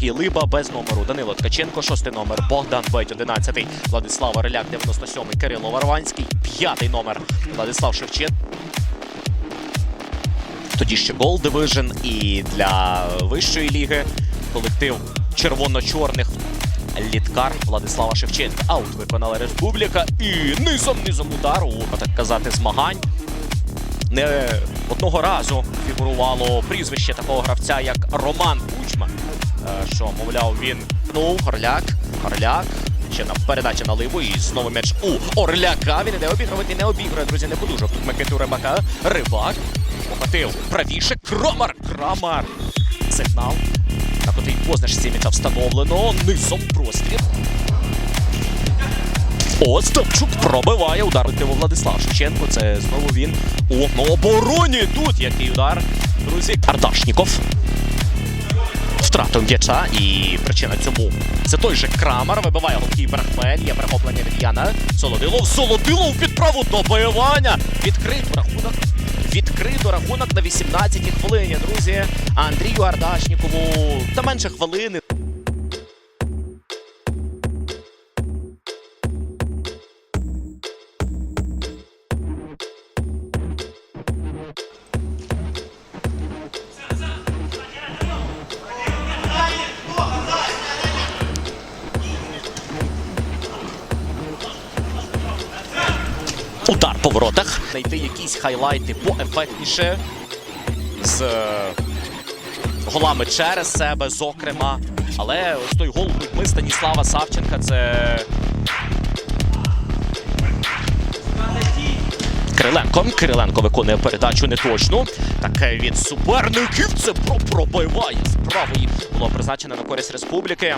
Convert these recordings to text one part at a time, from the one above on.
Сергій Либа без номеру. Данило Ткаченко, шостий номер. Богдан Беть, одинадцятий. Владислав Ореляк, 97-й. Кирило Варванський, п'ятий номер. Владислав Шевченко. Тоді ще Gold Division і для вищої ліги колектив червоно-чорних літкар Владислава Шевченка. Аут виконала Республіка і низом низом удару, так казати, змагань. Не одного разу фігурувало прізвище такого гравця, як Роман Кучма. Е, Що, мовляв, він ну, Орляк, Орляк. Ще на передача на ливу і знову м'яч у Орляка. Він іде обігрувати, не обігрує, друзі, не подужав. Тут Микиту Рибака. Рибак. Покотив. Правіше. Крамар. Крамар. Сигнал. На котрій позначці м'яча встановлено. Низом простріл. Остапчук пробиває удар Тиво Владислав Шевченко. Це знову він у обороні. Тут який удар. Друзі, Ардашніков. Втратив м'яча і причина цьому. Це той же Крамер вибиває голкіпер Хмель. Є перехоплення від Яна. Солодилов. Солодилов під праву добивання. Відкрито рахунок. Відкрито рахунок на 18-й хвилині, друзі. Андрію Ардашнікову та менше хвилини. Удар по. Знайти якісь хайлайти поефектніше з е, голами через себе, зокрема. Але ось той гол ми Станіслава Савченка це. Кириленко. Кириленко виконує передачу неточну. Таке від суперників це пробиває з правої. Було призначено на користь республіки.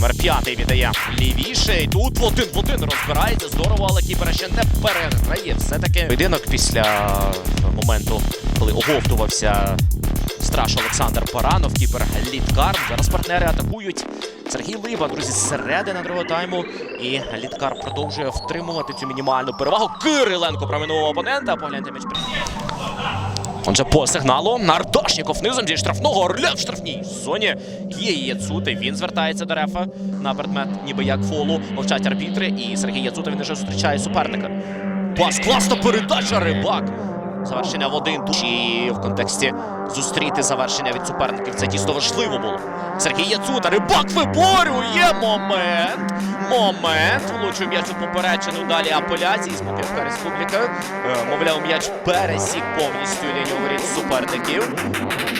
Номер п'ятий віддає лівіше. І тут в один в один розбирається. Здорово, але кіпера ще не переграє. Все-таки поєдинок після моменту, коли оговтувався страж Олександр Паранов, кіпер Літкар. Зараз партнери атакують. Сергій Либа, друзі, зсередини другого тайму. І Літкар продовжує втримувати цю мінімальну перевагу. Кириленко проминув опонента. Погляньте м'яч. Отже, по сигналу Нардашніков низом зі штрафного орля в штрафній зоні. Є Яцути. Він звертається до рефа на предмет, ніби як фолу. Мовчать арбітри. І Сергій Яцута він вже зустрічає суперника. Пас, класна передача, рибак. Завершення в один. І в контексті зустріти завершення від суперників. Це дійсно важливо було. Сергій Яцута, рибак виборює момент. Момент. Влучив м'яч у поперечину. Далі апеляції. Смоківка Республіка. Е, Мовляв, м'яч пересік повністю лінію воріт суперників.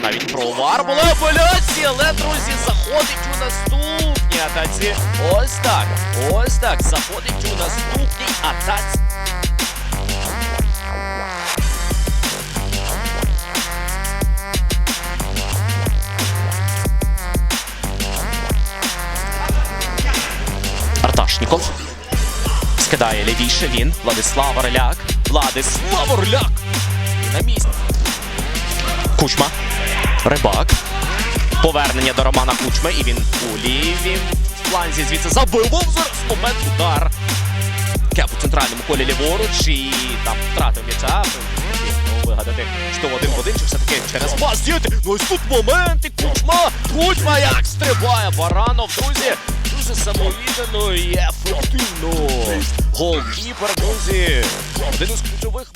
Навіть провар була апеляція, але, друзі, заходить у наступній атаці. Ось так. Ось так. Заходить у наступній атаці. Скидає лівіше він. Владислав Орляк. Владислав Орляк. На місці. Кучма. Рибак. Повернення до Романа Кучми. І він у лівій фланзі звідси забивав зараз момент удар. Кеп у центральному колі ліворуч і там втратив м'яча. Вигадати, що один в один, чи все-таки через пас діяти. Ну ось тут момент і Кучма. Кучма як стрибає. Баранов, друзі. Дуже самовіддано і ефективно. Голкіпер, друзі. Один із ключових.